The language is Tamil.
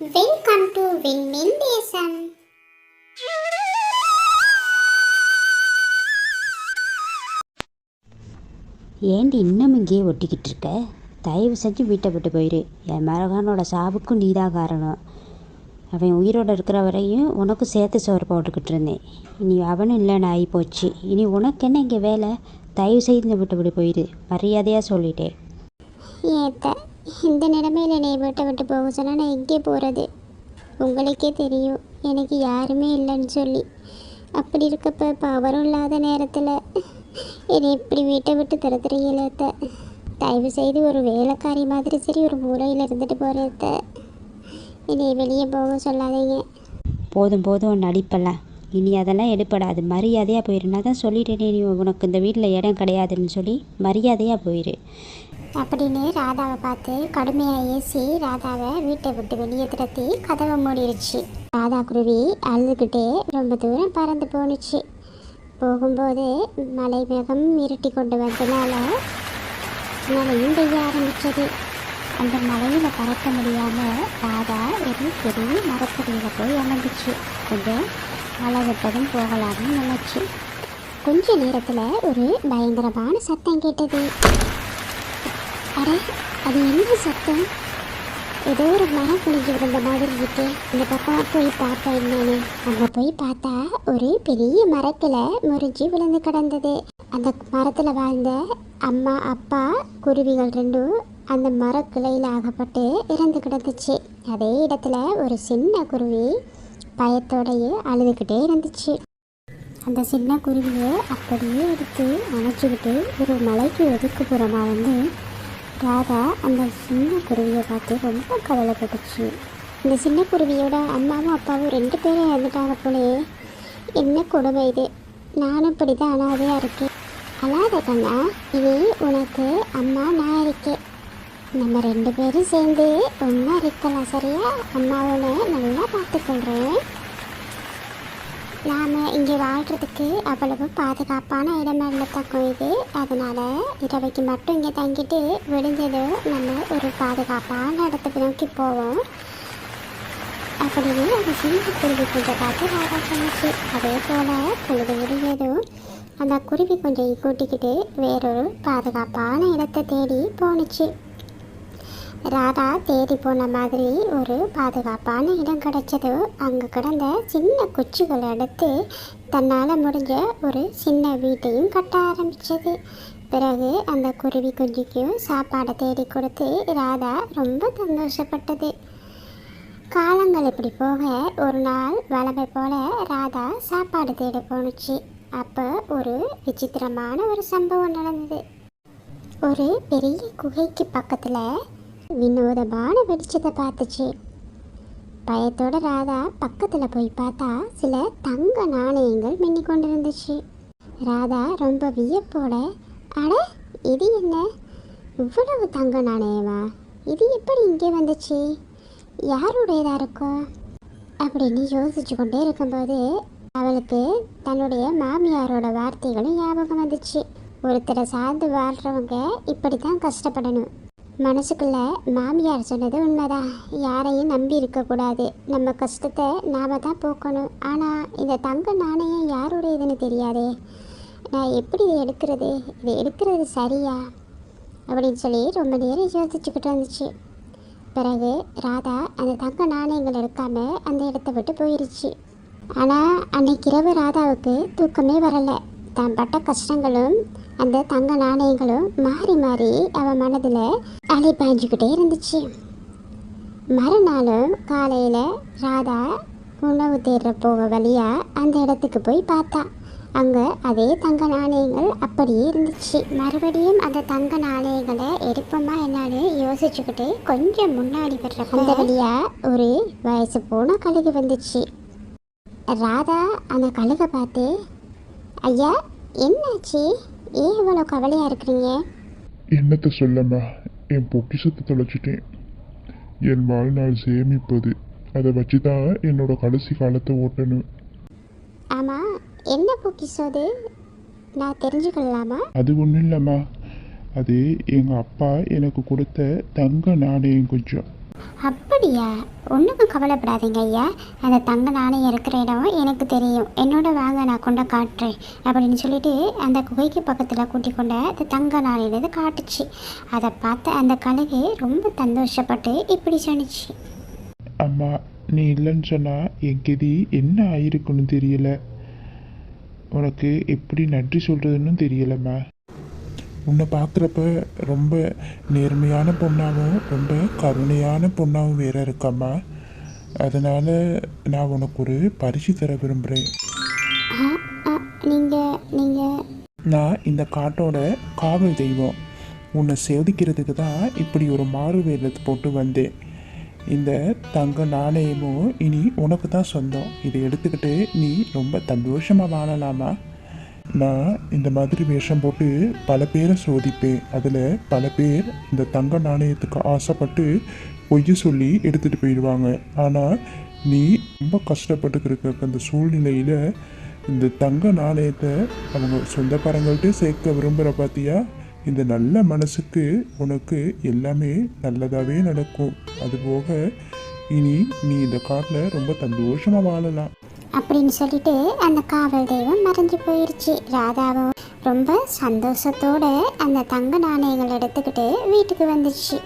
வெல்கம் டு விண்மின் தேசம் ஏண்டி இன்னும் இங்கேயே ஒட்டிக்கிட்டு இருக்க? தயவு செஞ்சு வீட்டை விட்டு போயிரு. என் மரகானோட சாவுக்கும் நீதான் காரணம். அவன் உயிரோடு இருக்கிற வரையும் உனக்கு சேர்த்து சோறு போட்டுக்கிட்டு இருந்தேன். இனி அவனும் இல்லைன்னு ஆகி போச்சு இனி உனக்கு என்ன இங்கே வேலை? தயவு செய்து இந்த வீட்டை விட்டு போயிரு. மரியாதையாக சொல்லிட்டேன். ஏத்த இந்த நிலைமையில் என்னை வீட்டை விட்டு போக சொன்னால் நான் எங்கே போகிறது உங்களுக்கே தெரியும். எனக்கு யாருமே இல்லைன்னு சொல்லி. அப்படி இருக்கப்ப இப்போ அவரும் இல்லாத நேரத்தில் என்னை இப்படி வீட்டை விட்டு திறத்துறீங்களே தயவு செய்து ஒரு வேலைக்காரி மாதிரி சரி ஒரு மூலையில் இருந்துட்டு போகிறத என்னை வெளியே போக சொல்லாதீங்க. போதும் போதும் ஒன்று நடிப்பெல்லாம். இனி அதெல்லாம் எடுப்படாது மரியாதையாக போயிரு. நான் தான் சொல்லிட்டேனே நீ உனக்கு இந்த வீட்டில் இடம் கிடையாதுன்னு சொல்லி மரியாதையாக போயிரு. அப்படின்னு ராதாவை பார்த்து கடுமையாக ஏசி ராதாவை வீட்டை விட்டு வெளியே திரத்தி கதவை மூடிடுச்சு. ராதா குருவி அழுதுகிட்டே ரொம்ப தூரம் பறந்து போணுச்சு. போகும்போது மலை மேகம் இருட்டி கொண்டு வந்தனால மழையும் பெய்ய ஆரம்பிச்சது. அந்த மலையில் பறக்க முடியாமல் ராதா ஒரு பெரிய மரத்தடியில் போய் அமர்ந்துச்சு. கொஞ்சம் மழை விட்டதும் போகலாம்னு நினச்சி. கொஞ்ச நேரத்தில் ஒரு பயங்கரமான சத்தம் கேட்டது. அட அது என்ன சத்தம்? ஏதோ ஒரு மரம் குளிஞ்சு விழுந்த மாதிரி இருக்கு. இந்த பக்கம் போய் பார்த்தா என்னன்னு? அங்கே போய் பார்த்தா ஒரு பெரிய மரத்தில் முறிஞ்சு விழுந்து கிடந்தது. அந்த மரத்தில் வாழ்ந்த அம்மா அப்பா குருவிகள் ரெண்டும் அந்த மரக்கிளையில் ஆகப்பட்டு இறந்து கிடந்துச்சு. அதே இடத்துல ஒரு சின்ன குருவி பயத்தோடையே அழுதுகிட்டே இருந்துச்சு. அந்த சின்ன குருவியை அப்படியே எடுத்து அணைச்சிக்கிட்டு ஒரு மலைக்கு ஒதுக்குப்புறமாக வந்து ராதா அந்த சின்ன குருவியை பார்த்து ரொம்ப கவலைப்பட்டுச்சு. இந்த சின்ன குருவியோட அம்மாவும் அப்பாவும் ரெண்டு பேரும் இறந்துட்டாங்க போலே. என்ன கொடுமை இது? நானும் இப்படி தான் அனாதையாக இருக்கேன். அனாதை கண்ணா இது உனக்கு அம்மா நான் இருக்கேன். நம்ம ரெண்டு பேரும் சேர்ந்து ஒன்றா இருக்கலாம் சரியா? அம்மாவோட நல்லா பார்த்துக்கொள்கிறேன் நாம் இங்கே வாழ்கிறதுக்கு அவ்வளவு பாதுகாப்பான இடமல்ல தக்கம் இது. அதனால் இரவைக்கு மட்டும் இங்கே தங்கிட்டு விடிஞ்சதும் நம்ம ஒரு பாதுகாப்பான இடத்துக்கு நோக்கி போவோம். அப்படின்னு அந்த சின்ன குருவி கொஞ்சம் பார்த்து ராதா சொன்னிச்சு அதே போல் பொழுது விடிஞ்சதும் அந்த குருவி கொஞ்சம் கூட்டிக்கிட்டு வேறொரு பாதுகாப்பான இடத்தை தேடி போணுச்சு. ராதா தேடி போன மாதிரி ஒரு பாதுகாப்பான இடம் கிடைச்சது. அங்கே கிடந்த சின்ன குச்சிகளை எடுத்து தன்னால் முடிஞ்ச ஒரு சின்ன வீட்டையும் கட்ட ஆரம்பித்தது பிறகு அந்த குருவி குஞ்சுக்கும் சாப்பாடை தேடி கொடுத்து ராதா ரொம்ப சந்தோஷப்பட்டது. காலங்கள் இப்படி போக ஒரு நாள் வளமை போல ராதா சாப்பாடு தேட போணுச்சு. அப்போ ஒரு விசித்திரமான ஒரு சம்பவம் நடந்தது. ஒரு பெரிய குகைக்கு பக்கத்தில் வினோதமான வெளிச்சத்தை பார்த்துச்சு. பயத்தோட ராதா பக்கத்தில் போய் பார்த்தா சில தங்க நாணயங்கள் மின்னி கொண்டு இருந்துச்சு ராதா ரொம்ப வியப்போட அட இது என்ன? இவ்வளவு தங்க நாணயமா? இது எப்படி இங்கே வந்துச்சு? யாருடையதா இருக்கும் அப்படின்னு யோசிச்சு கொண்டே இருக்கும்போது அவளுக்கு தன்னுடைய மாமியாரோட வார்த்தைகளும் ஞாபகம் வந்துச்சு. ஒருத்தரை சார்ந்து வாழ்கிறவங்க இப்படி தான் கஷ்டப்படணும். மனசுக்குள்ள மாமியார் சொன்னது உண்மைதான். யாரையும் நம்பி இருக்கக்கூடாது நம்ம கஷ்டத்தை நாம தான் போக்கணும். ஆனால் இந்த தங்க நாணயம் யாருடையதுன்னு தெரியாதே. நான் எப்படி இதை எடுக்கிறது? இதை எடுக்கிறது சரியா? அப்படின்னு சொல்லி ரொம்ப நேரம் யோசிச்சுக்கிட்டு வந்துச்சு பிறகு ராதா அந்த தங்க நாணயங்கள் எடுக்காம அந்த இடத்த விட்டு போயிருச்சு. ஆனால் அன்னைக்கு இரவு ராதாவுக்கு தூக்கமே வரலை. தான் பட்ட கஷ்டங்களும் அந்த தங்க நாணயங்களும் மாறி மாறி அவன் மனதில் அலை பாய்ஞ்சிக்கிட்டே இருந்துச்சு. மறுநாளும் காலையில் ராதா உணவு தேடுற போக வழியாக அந்த இடத்துக்கு போய் பார்த்தா. அங்கே அதே தங்க நாணயங்கள் அப்படியே இருந்துச்சு. மறுபடியும் அந்த தங்க நாணயங்களை எடுப்போமா என்னன்னு யோசிச்சுக்கிட்டு கொஞ்சம் முன்னாடி வர்ற அந்த வழியாக ஒரு வயசு போன கழுகு வந்துச்சு. ராதா அந்த கழுகை பார்த்து ஐயா என்னாச்சு? ஏன் இவ்வளோ கவலையாக இருக்கிறீங்க? என்னத்தை சொல்லம்மா என் பொக்கிஷத்தை தொலைச்சிட்டேன். என் வாழ்நாள் சேமிப்பது. அதை வச்சு தான் என்னோட கடைசி காலத்தை ஓட்டணும். ஆமாம் என்ன பொக்கிஷம் நான் தெரிஞ்சுக்கலாமா? அது ஒன்றும் இல்லைம்மா. அது எங்கள் அப்பா எனக்கு கொடுத்த தங்க நாணயம் கொஞ்சம். அப்படியா? ஒன்றுக்கும் கவலைப்படாதீங்க ஐயா. அந்த தங்க நாணயம் இருக்கிற இடம் எனக்கு தெரியும். என்னோட வாங்க நான் கொண்ட காட்டுறேன் அப்படின்னு சொல்லிட்டு அந்த குகைக்கு பக்கத்தில் கூட்டி கொண்ட அந்த தங்க நாணயத்தை காட்டுச்சு. அதை பார்த்த அந்த கழுகு ரொம்ப சந்தோஷப்பட்டு இப்படி சொன்னிச்சு. அம்மா நீ இல்லைன்னு சொன்னால் என் கெதி என்ன ஆயிருக்குன்னு தெரியல. உனக்கு எப்படி நன்றி சொல்கிறதுன்னு தெரியலம்மா. உன்னை பார்க்குறப்ப ரொம்ப நேர்மையான பொண்ணாகவும் ரொம்ப கருணையான பொண்ணாகவும் வேற இருக்கம்மா. அதனால் நான் உனக்கு ஒரு பரிசு தர விரும்புகிறேன் நீங்கள் நீங்கள் நான் இந்த காட்டோட காவல் தெய்வம். உன்னை சேதிக்கிறதுக்கு தான் இப்படி ஒரு மாறு வேலத்தை போட்டு வந்தேன். இந்த தங்க நாணயமும் இனி உனக்கு தான் சொந்தம். இதை எடுத்துக்கிட்டு நீ ரொம்ப சந்தோஷமாக வாழலாமா? நான் இந்த மாதிரி வேஷம் போட்டு பல பேரை சோதிப்பேன். அதில் பல பேர் இந்த தங்க நாணயத்துக்கு ஆசைப்பட்டு பொய்ய சொல்லி எடுத்துகிட்டு போயிடுவாங்க. ஆனால் நீ ரொம்ப கஷ்டப்பட்டு அந்த சூழ்நிலையில் இந்த தங்க நாணயத்தை அவங்க சொந்தக்காரங்கள்ட்ட சேர்க்க விரும்புகிற பார்த்தியா இந்த நல்ல மனசுக்கு உனக்கு எல்லாமே நல்லதாகவே நடக்கும். அதுபோக இனி நீ இந்த காட்டில் ரொம்ப சந்தோஷமாக வாழலாம். அப்படின்னு சொல்லிட்டு அந்த காவல் தெய்வம் மறைஞ்சு போயிடுச்சு ராதாவும் ரொம்ப சந்தோஷத்தோட அந்த தங்க நாணயங்கள் எடுத்துக்கிட்டு வீட்டுக்கு வந்துச்சு